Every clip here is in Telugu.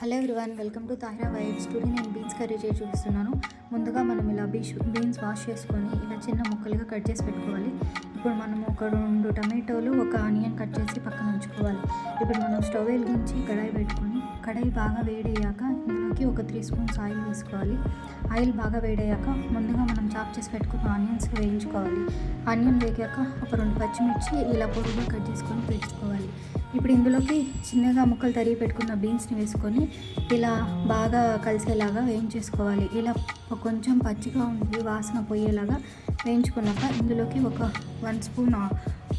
Hello everyone welcome to Tahira vibes. Today నేను బీన్స్ కర్రీ చేసి చూపిస్తున్నాను. ముందుగా మనం ఇలా బీష్ బీన్స్ వాష్ చేసుకొని ఇలా చిన్న ముక్కలుగా కట్ చేసి పెట్టుకోవాలి. ఇప్పుడు మనం ఒక రెండు టమాటోలు ఒక ఆనియన్ కట్ చేసి పక్కన ఉంచుకోవాలి. ఇప్పుడు మనం స్టవ్ వెలిగించి కడాయి పెట్టుకొని కడాయి బాగా వేడయ్యాక ఇందులోకి ఒక త్రీ స్పూన్స్ ఆయిల్ వేసుకోవాలి. ఆయిల్ బాగా వేడయ్యాక ముందుగా మనం చాప్ చేసి పెట్టుకున్న ఆనియన్స్ వేయించుకోవాలి. ఆనియన్ వేగాక ఒక రెండు పచ్చిమిర్చి ఇలా పొడిగా కట్ చేసుకొని పెంచుకోవాలి ఇప్పుడు ఇందులోకి చిన్నగా ముక్కలు తరిగి పెట్టుకున్న బీన్స్ని వేసుకొని ఇలా బాగా కలిసేలాగా వేయించేసుకోవాలి. ఇలా కొంచెం పచ్చిగా ఉండి వాసన పోయేలాగా వేయించుకున్నాక ఇందులోకి ఒక వన్ స్పూన్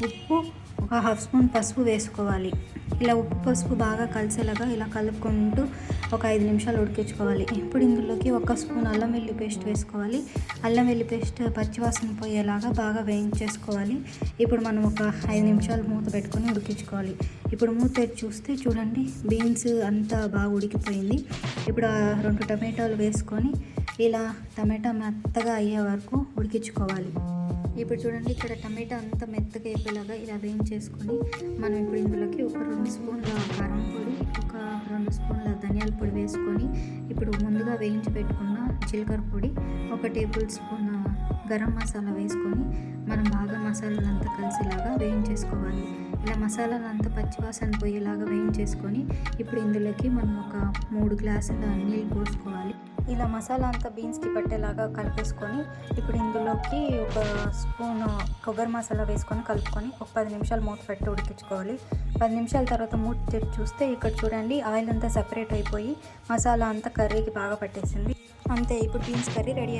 ఉప్పు ఒక హాఫ్ స్పూన్ పసుపు వేసుకోవాలి. ఇలా ఉప్పు పసుపు బాగా కలిసేలాగా ఇలా కలుపుకుంటూ ఒక ఐదు నిమిషాలు ఉడికించుకోవాలి. ఇప్పుడు ఇందులోకి ఒక స్పూన్ అల్లం వెల్లి పేస్ట్ వేసుకోవాలి. అల్లం వెల్లి పేస్ట్ పచ్చివాసన పోయేలాగా బాగా వేయించేసుకోవాలి. ఇప్పుడు మనం ఒక ఐదు నిమిషాలు మూత పెట్టుకొని ఉడికించుకోవాలి. ఇప్పుడు మూత చూస్తే చూడండి బీన్స్ అంతా బాగా ఉడికిపోయింది. ఇప్పుడు రెండు టమాటాలు వేసుకొని ఇలా టమాటా మెత్తగా అయ్యే వరకు ఉడికించుకోవాలి. ఇప్పుడు చూడండి ఇక్కడ టమాటా అంతా మెత్తగా అయిపోయేలాగా ఇలా వేయించేసుకొని మనం ఇప్పుడు ఇందులోకి ఒక రెండు స్పూన్ల కారం పొడి ఒక రెండు స్పూన్ల ధనియాల పొడి వేసుకొని ఇప్పుడు ముందుగా వేయించి పెట్టుకున్న జీలకర్ర పొడి ఒక టేబుల్ స్పూన్ గరం మసాలా వేసుకొని మనం బాగా మసాలాలంతా కలిసేలాగా వేయించేసుకోవాలి. ఇలా మసాలాలంతా పచ్చివాసన పోయేలాగా వేయించేసుకొని ఇప్పుడు ఇందులోకి మనం ఒక మూడు గ్లాసుల నీళ్ళు పోసుకోవాలి. ఇలా మసాలా అంతా బీన్స్కి పట్టేలాగా కలిపేసుకొని ఇప్పుడు ఇందులోకి ఒక స్పూన్ కొబ్బరి మసాలా వేసుకొని కలుపుకొని ఒక పది నిమిషాలు మూత పెట్టి ఉడికించుకోవాలి. పది నిమిషాల తర్వాత మూత తెరిచి చూస్తే ఇక్కడ చూడండి ఆయిల్ అంతా సెపరేట్ అయిపోయి మసాలా అంతా కర్రీకి బాగా పట్టేసింది. అంతే ఇప్పుడు బీన్స్ కర్రీ రెడీ